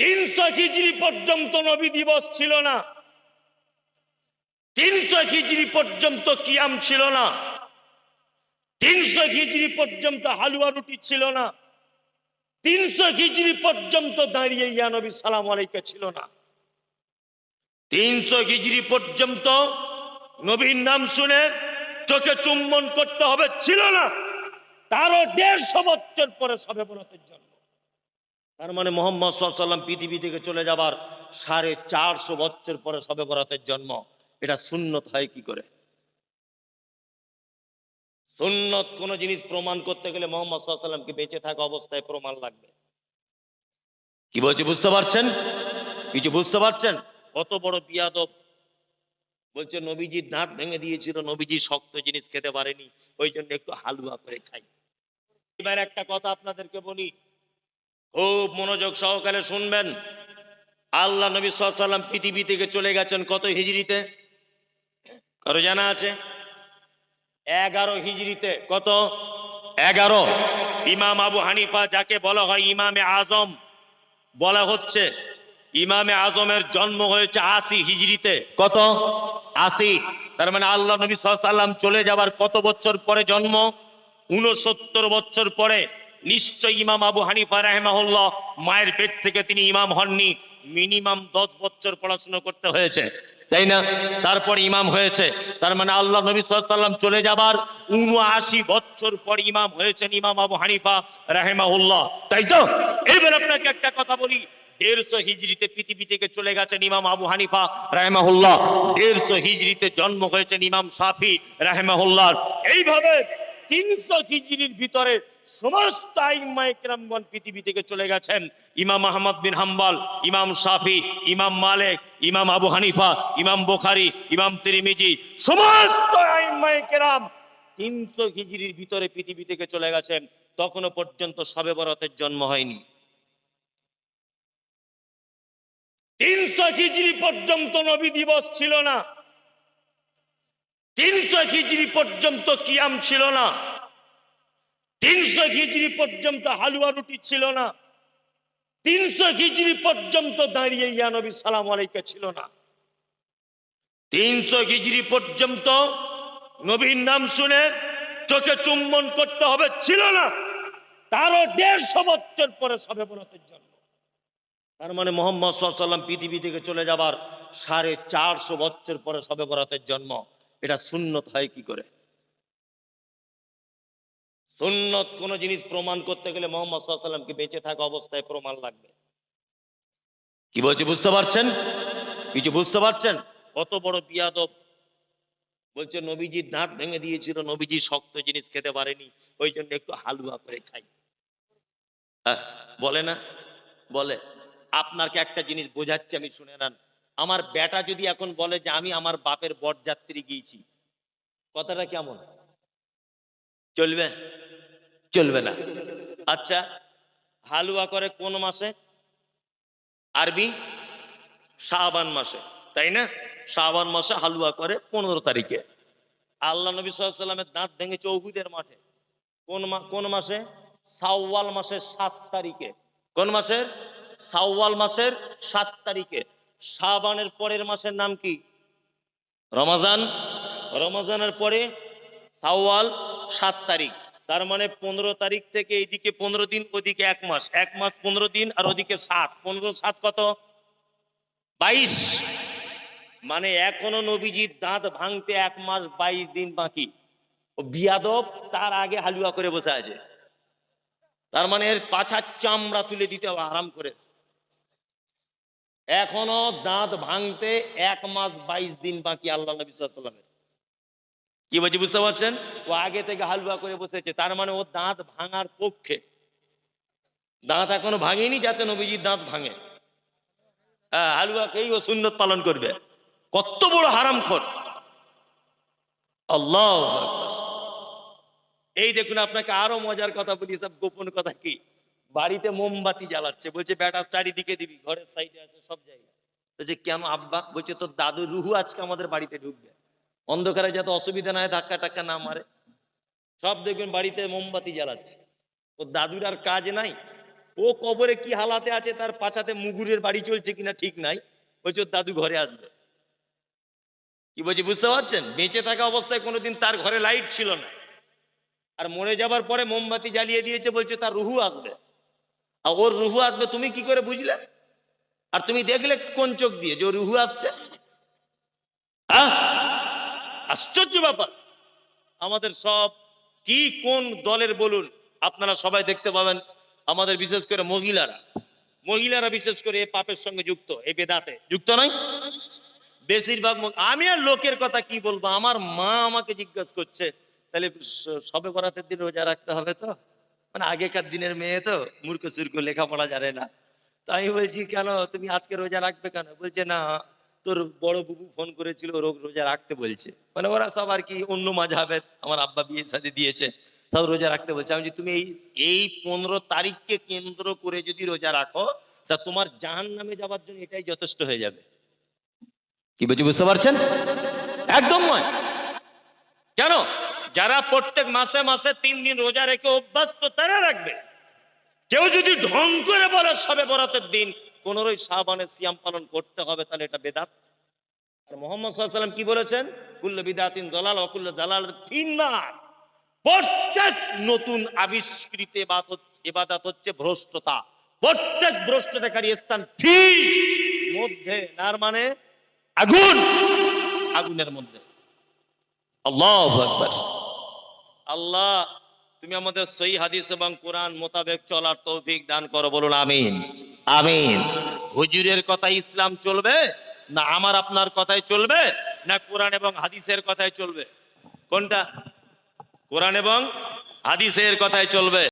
তিনশো খিচড়ি পর্যন্ত নবী দিবস ছিল না। তিনশো খিচড়ি পর্যন্ত কিয়াম ছিল না। তিনশো খিচড়ি পর্যন্ত হালুয়া রুটি ছিল না। তিনশো খিচড়ি পর্যন্ত দাঁড়িয়ে ইয়া নবী সালাম আলাইকা ছিল না। তিনশো খিচড়ি পর্যন্ত নবীর নাম শুনে চোখে চুম্বন করতে হবে ছিল না। তারও দেড়শো বছর পরে সবে বরতের জন্য তার মানে মোহাম্মদ সাল্লাম পৃথিবী থেকে চলে যাবার সাড়ে চারশো বছর পরে সবে বরাতের জন্ম। এটা সুন্নত হয় কি করে? সুন্নত কোন জিনিস প্রমাণ করতে গেলে মোহাম্মদ সাল্লামকে বেঁচে থাকা অবস্থায় প্রমাণ লাগবে। কি বলছি, বুঝতে পারছেন? কিছু বুঝতে পারছেন? কত বড় বিয়াদব। বলছে, নবীজির দাঁত ভেঙে দিয়েছিল, নবীজি শক্ত জিনিস খেতে পারেনি, ওই জন্য একটু হালুয়া করে খাই। এবার একটা কথা আপনাদেরকে বলি খুব মনোযোগ সহকারে শুনবেন। আল্লাহ নবী সাল্লাম পৃথিবী থেকে চলে গেছেন কত হিজড়িতে? কারও জানা আছে? এগারো হিজড়িতে। কত? এগারো। ইমাম আবু হানিফা যাকে বলা হয় ইমামে আজম, বলা হচ্ছে ইমামে আজমের জন্ম হয়েছে আশি হিজড়িতে। কত? আশি। তার মানে আল্লাহ নবী সাল্লাম চলে যাবার কত বছর পরে জন্ম? উনসত্তর বছর পরে। নিশ্চয় ইমাম আবু হানিফা রাহেমাহুল্লাহ মায়ের পেট থেকে তিনি ইমাম হননি। মিনিমাম দশ বছর পড়াশোনা করতে হয়েছে। তাই না? তারপর ইমাম হয়েছে। তার মানে আল্লাহ নবী সাল্লাম চলে যাবার উনআশি বছর পর ইমাম হয়েছেন ইমাম আবু হানিফা রাহেমাহুল্লাহ। তাই তো? এবার আপনাকে একটা কথা বলি। দেড়শো হিজড়িতে পৃথিবী থেকে চলে গেছেন ইমাম আবু হানিফা রাহেমাহুল্লাহ। দেড়শো হিজড়িতে জন্ম হয়েছেন ইমাম সাফি রাহেমাহুল্লাহ। এইভাবে তিনশো হিজড়ির ভিতরে সমস্ত আইমাইকরামগণ পৃথিবী থেকে চলে গেছেন। ইমাম আহমদ বিন হাম্বাল, ইমাম সাফি ইমাম মালেক, ইমাম আবু হানিফা, ইমাম বোখারি, ইমাম তিরিমিজি, সমস্ত আইমাইকেরাম তিনশো হিজড়ির ভিতরে পৃথিবী থেকে চলে গেছেন। তখনও পর্যন্ত সবে বরতের জন্ম হয়নি। তিনশো খিচড়ি পর্যন্ত নবী দিবস ছিল না। তিনশো খিচড়ি পর্যন্ত কিয়াম ছিল না। তিনশো খিচড়ি পর্যন্ত হালুয়া রুটি ছিল না। তিনশো খিচড়ি পর্যন্ত দাঁড়িয়ে ইয়া নবী সালাম আলাইকা ছিল না। তিনশো খিচড়ি পর্যন্ত নবীর নাম শুনে চোখে চুম্বন করতে হবে ছিল না। তারও দেড়শো বছর পরে সবে বরতের জন্য তার মানে মোহাম্মদ সাল্লাম পৃথিবী থেকে চলে যাবার সাড়ে চারশো বছর পরে সবে বরাতের জন্ম। এটা সুন্নত হয় কি করে? সুন্নত কোন জিনিস প্রমাণ করতে গেলে মোহাম্মদ সাল্লামকে বেঁচে থাকা অবস্থায় প্রমাণ লাগবে। কি বলছি, বুঝতে পারছেন? কিছু বুঝতে পারছেন? কত বড় বিয়াদব। বলছে, নবীজির দাঁত ভেঙে দিয়েছিল, নবীজি শক্ত জিনিস খেতে পারেনি, ওই জন্য একটু হালুয়া করে খাই। বলে না? বলে, আপনাকে একটা জিনিস বোঝাচ্ছি, আমি শুনে নেন। আমার বেটা যদি এখন বলে যে আমি আমার বাপের বরযাত্রী গিয়েছি, কথাটা কেমন? চলবে? চলবে না। আচ্ছা হালুয়া করে কোন মাসে? আরবি? শাবান মাসে, তাই না? শাবান মাসে হালুয়া করে পনেরো তারিখে। আল্লাহ নবী সাল্লামের দাঁত ভেঙে চৌহুদের মাঠে। কোন কোন মাসে? সাওয়াল মাসের সাত তারিখে। কোন মাসের? সাওয়াল মাসের সাত তারিখে। শাবানের পরের মাসের নাম কি? রমাজান। রমাজানের পরে সাওয়াল সাত তারিখ। তার মানে পনেরো তারিখ থেকে এইদিকে পনেরো দিন ওদিকে এক মাস। এক মাস পনেরো দিন আর ওদিকে সাত। পনেরো, সাত কত? বাইশ। মানে এখনও নবীজির দাঁত ভাঙতে এক মাস বাইশ দিন বাকি। বিয়াদব, তার আগে হালুয়া করে বসে আছে। তার মানে পাছার চামড়া তুলে দিতে হবে আরাম করে। এখনও দাঁত ভাঙতে এক মাস বাইশ দিন বাকি আল্লাহ নবী সাল্লামের কি বলছি, বুঝতে পারছেন? ও আগে থেকে হালুয়া করে বসেছে, তার মানে ও দাঁত ভাঙার পক্ষে। দাঁত এখনও ভাঙেনি যাতে নবীজির দাঁত ভাঙে। হ্যাঁ হালুয়াকেই ও সুন্নত পালন করবে। কত বড় হারাম খোর। আল্লাহ এই দেখুন, আপনাকে আরও মজার কথা বলি, সব গোপন কথা কি? বাড়িতে মোমবাতি জ্বালাচ্ছে, বলছে, বেটা, চারিদিকে দিবি, ঘরের সাইডে আছে সব জায়গায় বলছে, কেন আব্বা? বলছে, তোর দাদু রুহু আজকে আমাদের বাড়িতে ঢুকবে। অন্ধকারে যাতে অসুবিধা না হয়, ধাক্কা টাক্কা না মারে। সব দেখবেন বাড়িতে মোমবাতি জ্বালাচ্ছে। ওর দাদুর আর কাজ নাই। ও কবরে কি হালাতে আছে, তার পাছাতে মুগুরের বাড়ি চলছে কিনা ঠিক নাই। বলছে, ওর দাদু ঘরে আসবে। কি বলছি, বুঝতে পারছেন? বেঁচে থাকা অবস্থায় কোনোদিন তার ঘরে লাইট ছিল না। আর মরে যাবার পরে মোমবাতি জ্বালিয়ে দিয়েছে, বলছে, তার রুহু আসবে। আর ওর রুহু আসবে, তুমি কি করে বুঝলে? আর তুমি দেখলে কোন চোখ দিয়ে যে রুহু আসছে? আশ্চর্য ব্যাপার। আমাদের সব কি কোন দলের বলুন, আপনারা সবাই দেখতে পাবেন, আমাদের বিশেষ করে মহিলারা। মহিলারা বিশেষ করে এ পাপের সঙ্গে যুক্ত, এই বেদাতে। যুক্ত নয়? বেশিরভাগ আমি আর লোকের কথা কি বলব? আমার মা আমাকে জিজ্ঞাসা করছে, তাহলে সবে বরাতের দিন রোজা রাখতে হবে তো? মানে আগেকার দিনের মেয়ে তো মূর্খ সুর্খ লেখাপড়া জানে না। তাই বলছি, কেন? তুমি আজকে রোজা রাখবে কেন? বলছে, না, তোর বড় বুবু ফোন করেছিল রোগ রোজা রাখতে বলছে। মানে ওরা সব আর কি অন্য মাঝাবের, আমার আব্বা বিয়ে সাথে দিয়েছে তাও রোজা রাখতে বলছে। আমি তুমি এই এই পনেরো তারিখকে কেন্দ্র করে যদি রোজা রাখো, তা তোমার জাহান নামে যাওয়ার জন্য এটাই যথেষ্ট হয়ে যাবে। কি বলছি, বুঝতে পারছেন? একদম নয়। যারা প্রত্যেক মাসে মাসে তিন দিন রোজা রেখে অভ্যস্ত, তারা রাখবে। কেউ যদি ঢং করে বলে, সবে বরাতের দিন পনেরোই শাহবানের সিয়াম পালন করতে হবে, তাহলে এটা বেদাত। আর মোহাম্মদ সাল্লাম কি বলেছেন? কুল্ল বিদাতিন দলাল অকুল্ল দালাল ফিন্নার। প্রত্যেক নতুন আবিষ্কৃত এবাদত হচ্ছে ভ্রষ্টতা। প্রত্যেক ভ্রষ্টতাকারী স্থান ঠিক মধ্যে নার মানে আগুন, আগুনের মধ্যে। আল্লাহ আকবার। আল্লাহ, তুমি আমাদের সই হাদিস এবং কোরআন মোতাবেক চলার তৌফিক দান করো, বলুন আমিন। আমিন। হুজুরের কথা ইসলাম চলবে? না আমার আপনার কথাই চলবে? না কোরআন এবং হাদিসের কথাই চলবে? কোনটা? কোরআন এবং হাদিসের কথাই চলবে।